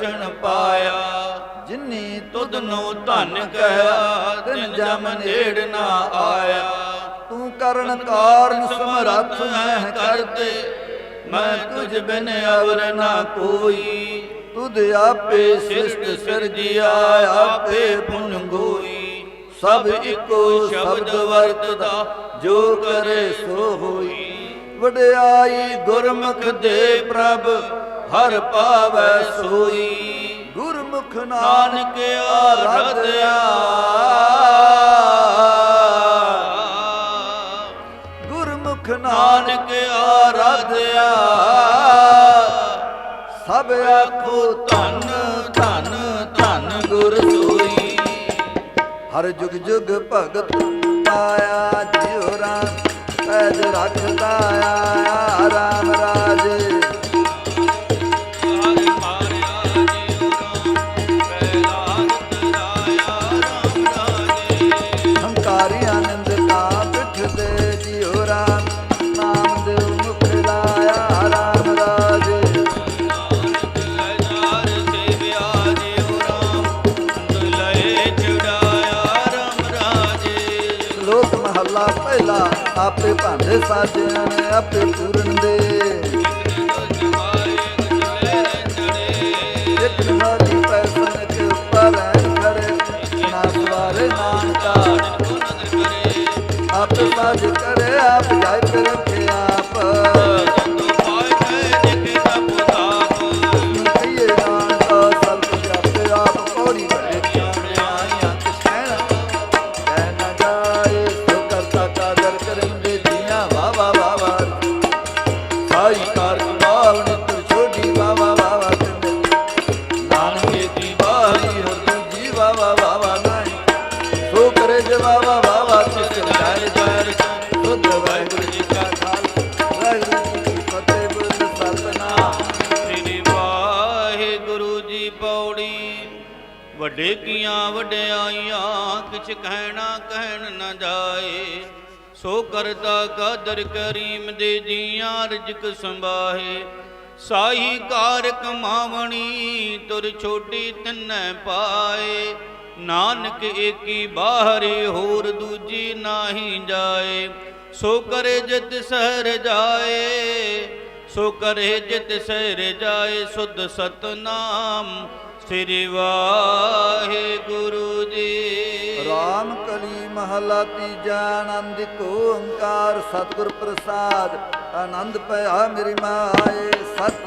ਦਰਸ਼ਨ ਪਾਇਆ। ਜਿਨੀ ਤੁਧ ਨੂੰ ਧਨ ਕਹਿਆ, ਤਿਨ ਜਮ ਨੇੜ ਨਾ ਆਇਆ। ਤੂੰ ਕਰਨ ਕਾਰਨ ਸਮਰੱਥ ਸਮਰੱਥ ਕਰਤੇ ਮੈਂ ਤੁਝ ਬਿਨ ਅਵਰ ਨਾ ਕੋਈ। ਤੁਧ ਆਪੇ ਸਿਸ਼ਟ ਸਿਸ਼ਟ ਸਿਰਜਿਆ, ਆਪੇ ਪੁਨ ਗੋਈ। ਸਭ ਇੱਕੋ ਸ਼ਬਦ ਵਰਤਦਾ, ਜੋ ਕਰੇ ਸੋ ਹੋਈ। ਵਡਿਆਈ ਗੁਰਮੁਖ ਦੇ ਪ੍ਰਭ ਹਰ ਪਾਵੈ ਸੋਈ। ਗੁਰਮੁਖ ਨਾਨਕ ਆਰਾਧਿਆ। ਗੁਰਮੁਖ ਨਾਨਕ ਆਰਾਧਿਆ। ਸਭ ਆਖੋ ਧੰਨ ਧੰਨ ਧੰਨ ਗੁਰ ਸੋਈ। ਹਰ ਜੁਗ ਜੁਗ ਭਗਤ ਪਾਇਆ ਜਿਉ ਰਾਮ। ਪੈਜ ਰੱਖਦਾ ਆਇਆ ਰਾਮ ਰਾਜੇ ਆਪੇ ਭਾਂਡੇ ਆਪੇ ਪੂਰਨ ਦੇ ਵਾ ਵਾ ਸੋ ਕਰੇ ਜਵਾ ਵਾ ਤਿਸ ਜਾਇ ਜਾਇ ਸੁਧ ਵਾਹਿਗੁਰੂ ਜੀ ਕਾ ਖਾਲਸਾ। ਵਾਹਿਗੁਰੂ ਜੀ ਕੀ ਫਤਿਹ, ਬੁੱਧ ਸਤਨਾਮ। ਸ੍ਰੀ ਵਾਹਿਗੁਰੂ ਜੀ ਪੌੜੀ। ਵੱਡੇ ਕੀਆਂ ਵਡਿਆਈਆਂ, ਕਿਛ ਕਹਿਣਾ ਕਹਿਣ ਨਾ ਜਾਏ। ਸੋ ਕਰਤਾ ਕਾਦਰ ਕਰੀਮ ਦੇ ਜੀਆਂ ਰਜਕ ਸੰਭਾਹੇ ਸਾਹੀ ਕਾਰ ਕਮਾਵਣੀ ਤੁਰ ਛੋਟੀ ਤਨੈ ਪਾਏ। ਨਾਨਕ ਏਕੀ ਬਾਹਰੇ ਹੋਰ ਦੂਜੀ ਨਾਹੀ ਜਾਏ, ਸੋ ਕਰੇ ਜਿਤ ਸਹਿਰ ਜਾਏ, ਸੋ ਕਰੇ ਜਿਤ ਸਹਿਰ ਜਾਏ, ਸੁਧ ਸਤਨਾਮ ਸ੍ਰੀ ਵਾਹਿਗੁਰੂ ਜੀ। ਰਾਮ ਕਲੀ ਮਹਲਾ ਤੀਜਾ, ਆਨੰਦ ਕੋ ਓੰਕਾਰ, ਸਤਿਗੁਰ ਪ੍ਰਸਾਦ, ਆਨੰਦ ਪਿਆ ਮੇਰੀ ਮਾਏ ਸਤਿਗੁਰੂ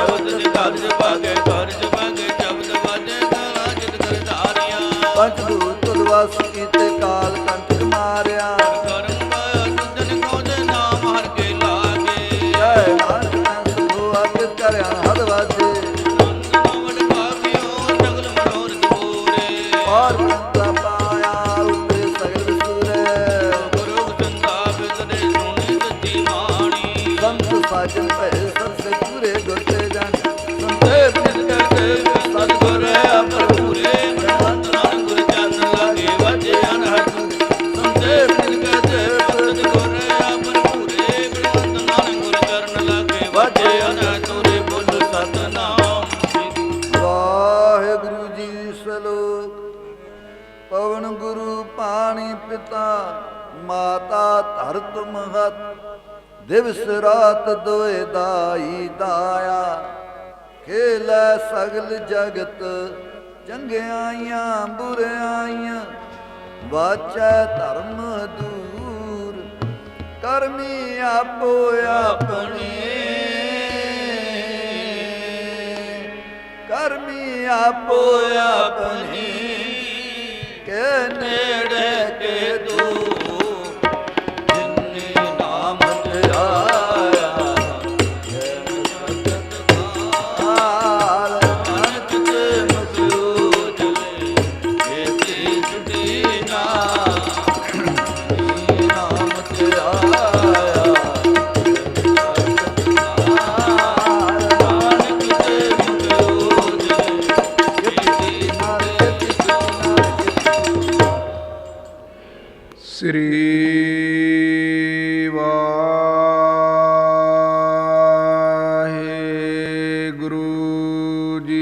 ਵਾਜੇ ਪੰਜ ਸ਼ਬਦ ਦੇ ਕਾਰਜ ਮਾਤਾ ਧਰ ਤੁਮ ਦਿਵਸ ਰਾਤ ਦੋਏ ਦਾਈ ਦਾਇਆ। ਖੇਲੈ ਸਗਲ ਜਗਤ, ਚੰਗਿਆਈਆਂ ਬੁਰਿਆਈਆਂ, ਵਾਚੈ ਧਰਮ ਦੂਰ। ਕਰਮੀ ਆਪੋ ਆਪਣੇ। ਕਰਮੀ ਆਪੋ ਆਪਣੇ। ਕੇ ਨੇੜੇ ਸ੍ਰੀ ਵਾਹਿਗੁਰੂ ਜੀ।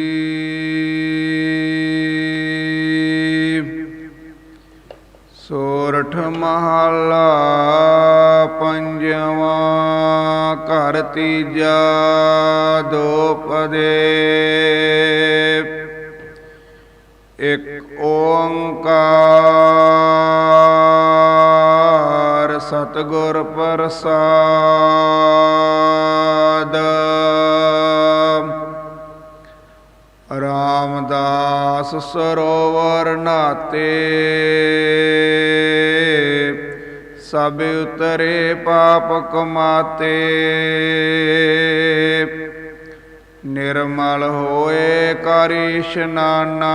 ਸੋਰਠ ਮਹਲਾ ਪੰਜਵਾਂ ਘਰ ਤੀਜਾ ਦੋਪਦੇ ਇਕ ਓੰਕਾਰ ਸਤਿਗੁਰ ਪ੍ਰਸਾਦ। ਰਾਮਦਾਸ ਸਰੋਵਰ ਨਾਤੇ ਸਭ ਉਤਰੇ ਪਾਪ ਕਮਾਤੇ। ਨਿਰਮਲ ਹੋਏ ਕਰ ਇਸ਼ਨਾਨਾ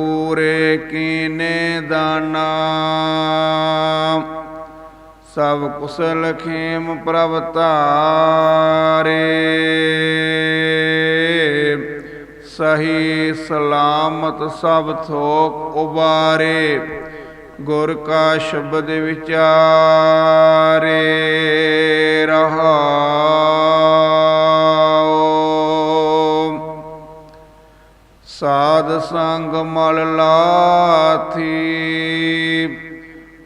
ਸਭ ਕੁਸਲ ਖੇਮ ਪ੍ਰਭ ਧਾਰੇ ਸਹੀ ਸਲਾਮਤ ਸਭ ਥੋਕ ਉਬਾਰੇ, ਗੁਰ ਕਾ ਸ਼ਬਦ ਵਿਚਾਰੇ। ਰਹਾਉ ਸਾਧ ਸੰਗ ਮਲ ਲਾਥੀ।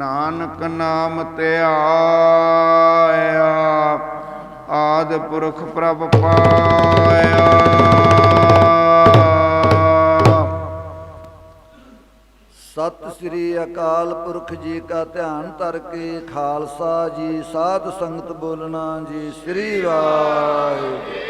ਨਾਨਕ ਨਾਮ ਧਿਆਇਆ ਆਦ ਪੁਰਖ ਪ੍ਰਭ ਪਾਇਆ। ਸਤਿ ਸ੍ਰੀ ਅਕਾਲ ਪੁਰਖ ਜੀ ਕਾ ਧਿਆਨ ਧਰ ਕੇ, ਖਾਲਸਾ ਜੀ, ਸਾਧ ਸੰਗਤ ਬੋਲਣਾ ਜੀ, ਸ੍ਰੀ ਵਾਹਿਗੁਰੂ।